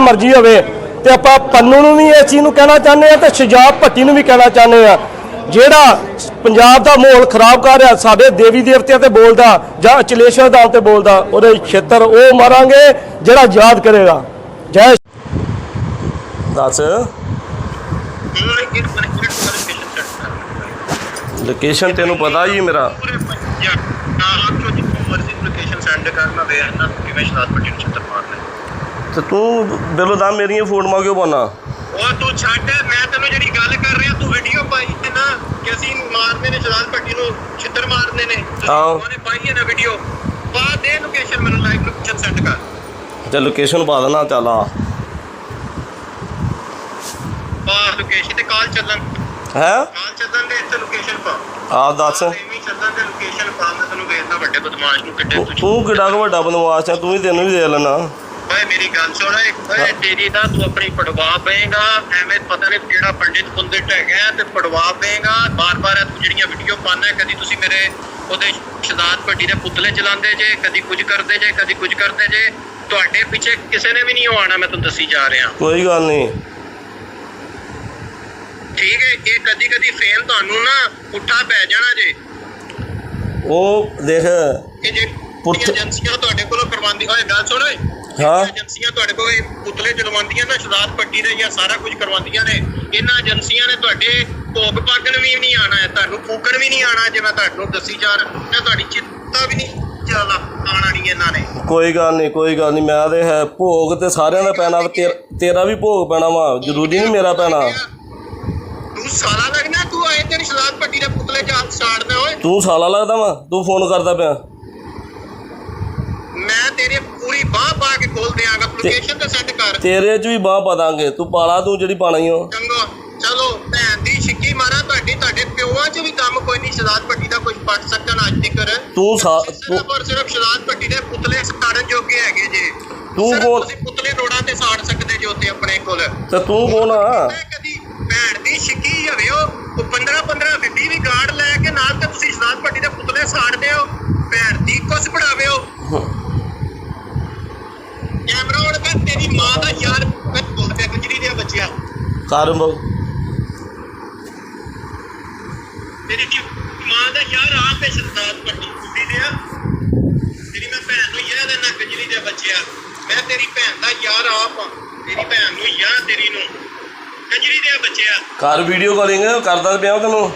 ਮਰਜ਼ੀ ਹੋਵੇ ਤੇ ਆਪਾਂ ਪੰਨੂ ਨੂੰ ਵੀ ਇਸ ਚੀਜ਼ ਨੂੰ ਕਹਿਣਾ ਚਾਹੁੰਦੇ ਆ ਤੇ ਸ਼ਜਾਬ ਭੱਟੀ ਨੂੰ ਵੀ ਕਹਿਣਾ ਚਾਹੁੰਦੇ ਆ ਜਿਹੜਾ ਪੰਜਾਬ ਦਾ ਮਾਹੌਲ ਖਰਾਬ ਕਰ ਰਿਹਾ ਸਾਡੇ ਦੇਵੀ ਦੇਵਤਿਆਂ ਤੇ ਬੋਲਦਾ ਜਾਂ ਅਚਲੇਸ਼ਵਰ ਦਾਲ ਤੇ ਬੋਲਦਾ ਉਹਦੇ ਛੇਤਰ ਉਹ ਮਾਰਾਂਗੇ ਜਿਹੜਾ ਯਾਦ ਕਰੇਗਾ। ਜੈ ਦੱਸ। ਲੋਕੇਸ਼ਨ ਤੈਨੂੰ ਪਤਾ ਹੀ ਮੇਰਾ। ਪੂਰੇ ਪੰਜਾਬ ਚੋਂ ਜਿੱਥੋਂ ਮਰਜ਼ੀ ਲੋਕੇਸ਼ਨ ਸੈਂਡ ਕਰਨਾ ਵੇ ਇਹਨਾਂ ਨੂੰ ਕਿਵੇਂ ਸ਼ਨਾਤ ਪੱਟੀ ਨੂੰ ਛੱਤਰ ਮਾਰਨਾ। ਤੇ ਤੂੰ ਬਿਲੋ ਦਾ ਮੇਰੀਆਂ ਫੋਟੋਆਂ ਕਿਉਂ ਪਾਉਣਾ? ਉਹ ਤੂੰ ਛੱਡ ਮੈਂ ਤੈਨੂੰ ਜਿਹੜੀ ਗੱਲ ਕਰ ਰਿਹਾ ਤੂੰ ਵੀਡੀਓ ਪਾਈ ਹੈ ਨਾ ਕਿ ਅਸੀਂ ਮਾਰਨੇ ਨੇ ਸ਼ਨਾਤ ਪੱਟੀ ਨੂੰ ਛਿੱਤਰ ਮਾਰਨੇ ਨੇ। ਆਹੋ। ਉਹਨੇ ਪਾਈ ਹੈ ਨਾ ਵੀਡੀਓ ਪਾ ਦੇ ਲੋਕੇਸ਼ਨ ਮੈਨੂੰ ਲਾਈਵ ਲੋਕੇਸ਼ਨ ਸੈਂਡ ਕਰ। ਤੇ ਲੋਕੇਸ਼ਨ ਪਾ ਦੇਣਾ ਚੱਲ ਆ। ਪਾ ਲੋਕੇਸ਼ਨ ਤੇ ਕਾਲ ਚੱਲਣ। ਹੈ? ਕਾਲ ਚੱਲਣ ਦੇ ਇੱਥੇ ਲੋਕੇਸ਼ਨ ਪਾ। ਆ ਦੱਸ। ਐਵੇਂ ਚੱਲਣ ਦੇ ਲੋਕੇਸ਼ਨ ਪਾ ਮੈਂ ਤੈਨੂੰ ਵੇਖਦਾ ਵੱਡੇ ਬਦਮਾਸ਼ ਨੂੰ ਕਿੱਡੇ ਤੂੰ ਕਿੱਡਾ ਕੁ ਵੱਡਾ ਬਦਮਾਸ਼ ਆ ਤੂੰ ਹੀ ਤੈਨੂੰ ਵੀ ਦੇ ਲੈਣਾ। ਓਏ ਮੇਰੀ ਗੱਲ ਸੁਣ ਓਏ ਓਏ ਤੇਰੀ ਦਾ ਤੂੰ ਆਪਣੀ ਪੜਵਾ ਪਏਗਾ ਐਵੇਂ ਪਤਾ ਨਹੀਂ ਕਿਹੜਾ ਪੰਡਿਤ ਪੰਡਿਤ ਹੈਗਾ ਤੇ ਪੜਵਾ ਪਏਗਾ। ਬਾਰ-ਬਾਰ ਤੂੰ ਜਿਹੜੀਆਂ ਵੀਡੀਓ ਪਾਣਾ ਕਦੀ ਤੁਸੀਂ ਮੇਰੇ ਉਹਦੇ ਸ਼ਦਾਤ ਭੱਟੀ ਦੇ ਪੁਤਲੇ ਚਲਾਉਂਦੇ ਜੇ ਕਦੀ ਕੁਝ ਕਰਦੇ ਜੇ ਕਦੀ ਕੁਝ ਕਰਦੇ ਜੇ। ਤੁਹਾਡੇ ਪਿੱਛੇ ਕਿਸੇ ਨੇ ਵੀ ਨਹੀਂ ਆਉਣਾ ਮੈਂ ਤੁਹਾਨੂੰ ਦੱਸੀ ਜਾ ਰਿਹਾ। ਕੋਈ ਗੱਲ ਨਹੀਂ। ਠੀਕ ਹੈ ਇਹ ਕਦੀ ਕਦੀ ਫੇਮ ਤੁਹਾਨੂੰ ਨਾ ਪੁੱਠਾ ਪੈ ਜਾਣਾ ਜੇ। ਉਹ ਦੇਖ। ਇਹ ਜੇ ਪੁੱਠ- ਏਜੰਸੀਆਂ ਤੁਹਾਡੇ ਕੋਲੋਂ ਕਰਵਾਉਂਦੀ ਓਏ ਗੱਲ ਸੁਣ ਓਏ। ਹਾਂ। ਏਜੰਸੀਆਂ ਤੁਹਾਡੇ ਕੋਲ ਇਹ ਪੁਤਲੇ ਚਲਵਾਉਂਦੀਆਂ ਨਾ ਸ਼ਰਾਧ ਪੱਟੀ ਦੇ ਜਾਂ ਸਾਰਾ ਕੁਝ ਕਰਵਾਉਂਦੀਆਂ ਨੇ। ਇਹਨਾਂ ਏਜੰਸੀਆਂ ਨੇ ਤੁਹਾਡੇ ਭੋਗ ਪਾਗਣ ਵੀ ਨਹੀਂ ਆਣਾ ਹੈ ਤੁਹਾਨੂੰ ਫੂਕਣ ਵੀ ਨਹੀਂ ਆਣਾ ਜੇ ਮੈਂ ਤੁਹਾਨੂੰ ਦੱਸੀ ਜਾ ਰਿਹਾ ਮੈਂ ਤੁਹਾਡੀ ਚਿੰਤਾ ਵੀ ਨਹੀਂ ਚੱਲ ਆਣਾ ਨਹੀਂ ਇਹਨਾਂ ਨੇ। ਕੋਈ ਗੱਲ ਨਹੀਂ ਕੋਈ ਗੱਲ ਨਹੀਂ ਮੈਂ ਤੇ ਹੈ ਭੋਗ ਤੇ ਸਾਰਿਆਂ ਦਾ ਪੈਣਾ ਵਾ, ਤੇਰ- ਤੇਰਾ ਵੀ ਭੋਗ ਪੈਣਾ ਵਾ ਜ਼ਰੂਰੀ ਨਹੀਂ ਮੇਰਾ ਪੈਣਾ। ਤੂੰ ਸਾਲਾ ਲੱਗਣਾ ਤੂੰ ਆਏ ਤੇਰੀ ਸ਼ਰਾਧ ਪੱਟੀ ਦੇ ਪੁਤਲੇ ਚ ਹੱਥ ਓਏ। ਤੂੰ ਸਾਲਾ ਲੱਗਦਾ ਵਾ ਤੂੰ ਫੋਨ ਕਰਦਾ ਪਿਆ ਮੈਂ ਤੇਰੇ ਪੂਰੀ ਬਾਹ ਪਾ ਕੇ ਖੋਲ ਦਿਆਂਗਾ ਲੋਕੇਸ਼ਨ ਤੇ ਸੈੱਟ ਕਰ। ਤੇਰੇ 'ਚ ਵੀ ਬਾਹ ਪਾ ਦਾਂਗੇ ਤੂੰ ਪਾਲਾ ਤੂੰ ਜਿਹੜੀ ਪਾਣਾ ਹੀ ਓ ਚੰਗਾ। ਚਲੋ ਭੈਣ ਦੀ ਛਿੱਕੀ ਮਾਰਾਂ ਤੁਹਾਡੀ ਤੁਹਾਡੇ ਪਿਓਾਂ 'ਚ ਵੀ ਕੰਮ ਕੋਈ ਨਹੀਂ ਸ਼ਰਾਧ ਪੱਟੀ ਦਾ ਕੁਝ ਪੜ ਸਕਣ ਅੱਜ ਤੱਕ ਤੂੰ ਸਾ- ਤੂੰ ਸਿਰਫ ਔਰ ਸਿਰਫ ਸ਼ਰਾਧ ਪੱਟੀ ਦੇ ਪੁਤਲੇ ਸਾੜਨ ਜੋਗੇ ਹੈਗੇ ਜੇ। ਤੂੰ ਸਿਰਫ ਕੌਣ- ਤੁਸੀਂ ਪੁਤਲੇ ਰੋੜਾਂ ਤੇ ਸਾੜ ਸਕਦੇ ਜੋ ਤੇ ਆਪਣੇ ਕੋਲ। ਤੇ ਤੂੰ ਕੌਣ ਆ? ਮੈਂ ਕਦੀ ਭੈਣ ਦੀ ਛਿੱਕੀ ਹੋਵੇ ਉਹ 15 15 20 ਵੀ ਗਾਰਡ ਲੈ ਕੇ ਨਾਲ ਤੇ ਤੁਸੀਂ ਸ਼ਰਾਧ ਪੱਟੀ ਦੇ ਪੁਤਲੇ ਸਾੜਦੇ ਹੋ। ਭੈਣ ਦੀ ਕੁਛ ਪੜਾਵੇ ਹੋ ਕੈਮਰਾ ਹੁਣ ਕਰ ਤੇਰੀ ਮਾਂ ਦਾ ਯਾਰ ਮੈਂ ਬੋਲ ਪਿਆ ਗੁਜਰੀ ਦੇ ਬੱਚਿਆ ਕਰ ਬ- ਤੇਰੀ ਕੀ ਮਾਂ ਦਾ ਯਾਰ ਆਪ ਸ਼ਰਦਾਰ ਪੱਟੀ ਕੁੱਤੀ ਦੇ ਆ। ਤੇਰੀ ਮੈਂ ਭੈਣ ਨੂੰ ਯਾਰ ਨਾ ਕਜਲੀ ਦੇ ਬੱਚਿਆ। ਮੈਂ ਤੇਰੀ ਭੈਣ ਦਾ ਯਾਰ ਆਪ ਆ ਤੇਰੀ ਭੈਣ ਨੂੰ ਯਾਰ ਤੇਰੀ ਨੂੰ। ਕਜਲੀ ਦੇ ਬੱਚਿਆ। ਕਰ ਵੀਡੀਓ ਕਾਲਿੰਗ ਕਰਦਾ ਪਿਆ ਤੈਨੂੰ